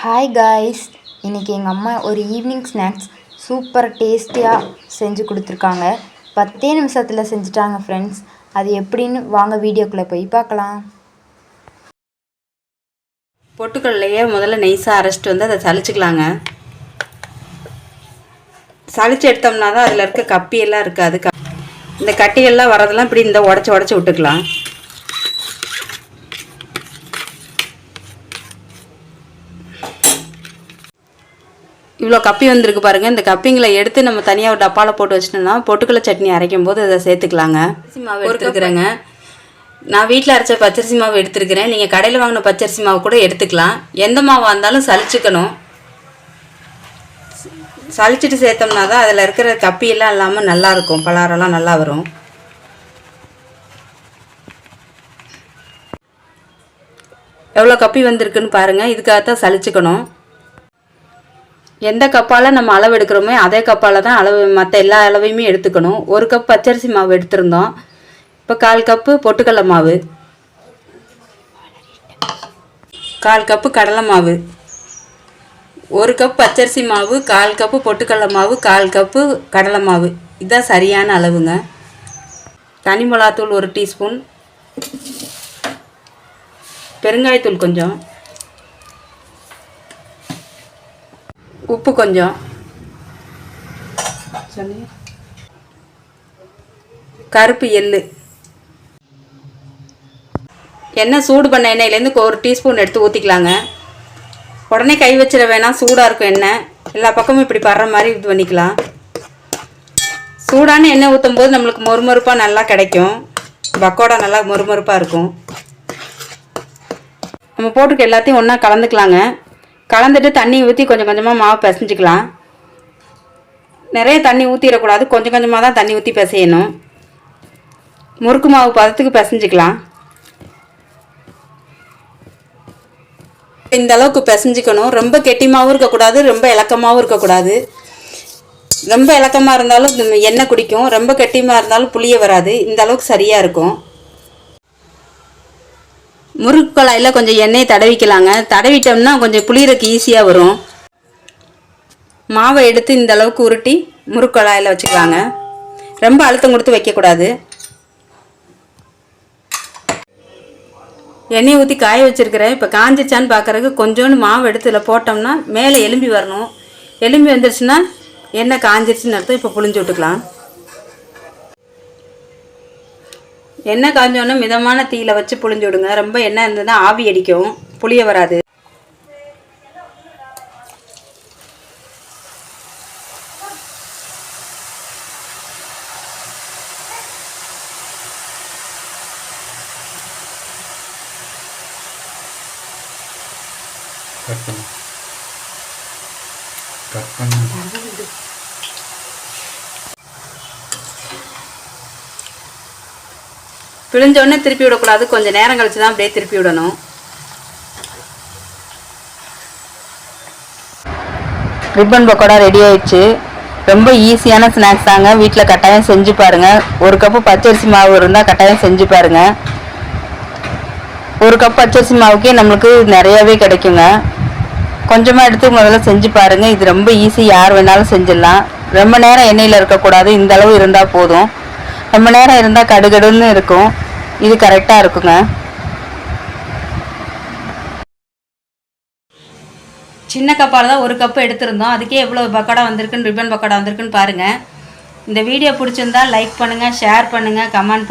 Hi guys இன்றைக்கி எங்கள் அம்மா ஒரு ஈவினிங் ஸ்நாக்ஸ் சூப்பர் டேஸ்டியாக செஞ்சு கொடுத்துருக்காங்க. பத்தே நிமிஷத்தில் செஞ்சுட்டாங்க ஃப்ரெண்ட்ஸ் அது எப்படின்னு வாங்க வீடியோக்குள்ளே போய் பார்க்கலாம். பொட்டுக்கடலையே முதல்ல நைஸாக அரைச்சிட்டு வந்து அதை சளிச்சுக்கலாங்க. சளிச்சு எடுத்தோம்னா தான் அதில் இருக்க கப்பியெல்லாம் இருக்காது. இந்த கட்டியெல்லாம் வரதெல்லாம் இப்படி இந்த உடச்சி உடச்சி விட்டுக்கலாம். இவ்வளோ கப்பி வந்திருக்கு பாருங்கள் இந்த கப்பிங்களை எடுத்து நம்ம தனியாக ஒரு டப்பாவில் போட்டு வச்சிட்டோம்னா பொட்டுக்கடலை சட்னி அரைக்கும் போது அதை சேர்த்துக்கலாங்க. பச்சரிசி மாவு எடுத்துருக்குறேங்க. நான் வீட்டில் அரைச்ச பச்சரிசி மாவு எடுத்துருக்கிறேன். நீங்கள் கடையில் வாங்கின பச்சரிசி மாவு கூட எடுத்துக்கலாம். எந்த மாவாக இருந்தாலும் சலிச்சுக்கணும். சலிச்சிட்டு சேர்த்தோம்னா தான் அதில் இருக்கிற கப்பியெல்லாம் இல்லாமல் நல்லாயிருக்கும் பலாரெல்லாம் நல்லா வரும். எவ்வளோ கப்பி வந்திருக்குன்னு பாருங்கள் இதுக்காகத்தான் சலிச்சுக்கணும். எந்த கப்பால் நம்ம அளவு எடுக்கிறோமோ அதே கப்பால் தான் அளவு மற்ற எல்லா அளவையுமே எடுத்துக்கணும். ஒரு கப் பச்சரிசி மாவு எடுத்திருந்தோம். இப்போ கால் கப்பு பொட்டுக்கடலை மாவு. கால் கப்பு கடலை மாவு. ஒரு கப் பச்சரிசி மாவு கால் கப்பு பொட்டுக்கடலை மாவு கால் கப்பு கடலை மாவு. இதுதான் சரியான அளவுங்க. தனி மிளகாத்தூள் ஒரு டீஸ்பூன். பெருங்காயத்தூள் கொஞ்சம். உப்பு கொஞ்சம். கருப்பு எள்ளு. எண்ணெய் சூடு பண்ண எண்ணெயிலேருந்து ஒரு டீஸ்பூன் எடுத்து ஊற்றிக்கலாங்க உடனே கை வச்சிட வேணாம் சூடாக இருக்கும் எண்ணெய். எல்லா பக்கமும் இப்படி படுற மாதிரி இது பண்ணிக்கலாம். சூடான எண்ணெய் ஊற்றும் போது நம்மளுக்கு மொறுமொறுப்பாக நல்லா கிடைக்கும். பக்கோடா நல்லா மொறுமொறுப்பாக இருக்கும். நம்ம போட்டுக்க எல்லாத்தையும் ஒன்றா கலந்துக்கலாங்க. கலந்துட்டு தண்ணி ஊற்றி கொஞ்சம் கொஞ்சமாக மாவு பிசைஞ்சிக்கலாம். நிறைய தண்ணி ஊற்றிடக்கூடாது கொஞ்சம் கொஞ்சமாக தான் தண்ணி ஊற்றி பிசையணும். முறுக்கு மாவு பதத்துக்கு பிசைஞ்சிக்கலாம். இந்த அளவுக்கு பிசைஞ்சிக்கணும். ரொம்ப கெட்டிமாவும் இருக்கக்கூடாது. ரொம்ப இலக்கமாகவும் இருக்கக்கூடாது. ரொம்ப இலக்கமாக இருந்தாலும் எண்ணெய் குடிக்கும். ரொம்ப கெட்டியமாக இருந்தாலும் புளிய வராது. இந்த அளவுக்கு சரியாக இருக்கும். முறுக்கு கொழாயில் கொஞ்சம் எண்ணெய் தடவிக்கலாங்க. தடவிட்டோம்னா கொஞ்சம் புளியறக்கு ஈஸியாக வரும். மாவை எடுத்து இந்த அளவுக்கு உருட்டி முறுக்குழாயில் வச்சுக்கலாங்க. ரொம்ப அழுத்தம் கொடுத்து வைக்கக்கூடாது. எண்ணெய் ஊற்றி காய வச்சுருக்கிறேன். இப்போ காஞ்சிச்சான்னு பார்க்குறதுக்கு கொஞ்சோண்டு மாவு எடுத்து இதில் போட்டோம்னா மேலே எலும்பி வரணும். எலும்பி வந்துருச்சுன்னா எண்ணெய் காஞ்சிருச்சுன்னு அர்த்தம். இப்போ புளிஞ்சு விட்டுக்கலாம். எண்ணெய் காஞ்சோன்னு மிதமான தீயில் வச்சு புளிஞ்சு விடுங்க. ரொம்ப எண்ணெய் இருந்ததுன்னா ஆவி அடிக்கும். புளிய வராது. கட் பண்ணு. கட் பண்ணு. பிழிஞ்சோடனே திருப்பி விடக்கூடாது. கொஞ்சம் நேரம் கழிச்சு தான் அப்படியே திருப்பி விடணும். ரிப்பன் பக்கோடா ரெடி ஆயிடுச்சு. ரொம்ப ஈஸியான ஸ்நாக்ஸ் தாங்க. வீட்டில் கட்டாயம் செஞ்சு பாருங்கள் ஒரு கப்பு பச்சரிசி மாவு இருந்தால் கட்டாயம் செஞ்சு பாருங்கள் ஒரு கப் பச்சரிசி மாவுக்கே நம்மளுக்கு நிறையாவே கிடைக்குங்க. கொஞ்சமாக எடுத்து முதல்ல செஞ்சு பாருங்கள் இது ரொம்ப ஈஸி யார் வேணாலும் செஞ்சிடலாம். ரொம்ப நேரம் எண்ணெயில் இருக்கக்கூடாது. இந்த அளவு இருந்தால் போதும். ரொம்ப நேரம் இருந்தால் கடுகடுன்னு இருக்கும். இது கரெக்டாக இருக்குங்க. சின்ன கப்பால் தான் ஒரு கப்பு எடுத்திருந்தோம். அதுக்கே எவ்வளோ பக்கோடா வந்திருக்குன்னு ரிப்பன் பக்கோடா வந்திருக்குன்னு பாருங்கள் இந்த வீடியோ பிடிச்சிருந்தா லைக் பண்ணுங்கள் ஷேர் பண்ணுங்கள் கமெண்ட் பண்ணுங்கள்